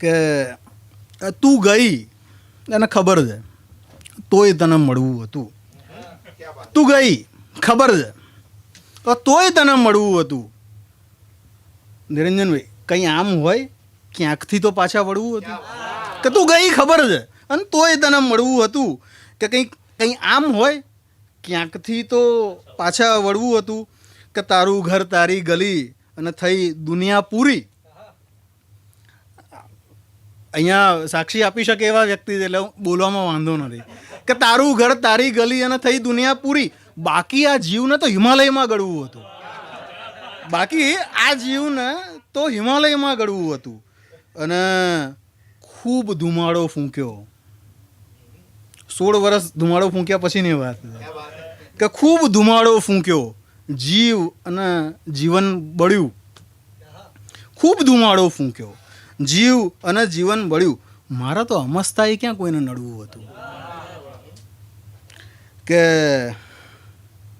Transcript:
કે તું ગઈ એને ખબર છે. તોય તને મળવું હતું. તું ગઈ, ખબર છે. તોય તને મળવું હતું. નિરંજનભાઈ, કંઈ આમ હોય, ક્યાંકથી તો પાછા વળવું હતું? કે તું ગઈ, ખબર છે? અને તોય તને મળવું હતું. કે કંઈક કંઈ આમ હોય, ક્યાંકથી તો પાછા વળવું હતું? કે તારું ઘર, તારી ગલી અને થઈ દુનિયા પૂરી? અહીંયા સાક્ષી આપી શકે એવા વ્યક્તિ છે, એટલે બોલવામાં વાંધો નથી. કે તારું ઘર, તારી ગલી અને થઈ દુનિયા પૂરી, બાકી આ જીવને તો હિમાલયમાં ગળવું હતું. બાકી આ જીવને તો હિમાલયમાં ગળવું હતું. અને ખૂબ ધુમાડો ફૂંક્યો. સોળ વર્ષ ધુમાડો ફૂંક્યા પછીની વાત કે ખૂબ ધુમાડો ફૂંક્યો. જીવ અને જીવન બળ્યું. ખૂબ ધુમાડો ફૂંક્યો. જીવ અને જીવન મળ્યું મારા તો અમસ્તાએ ક્યાં કોઈને નડવું હતું? કે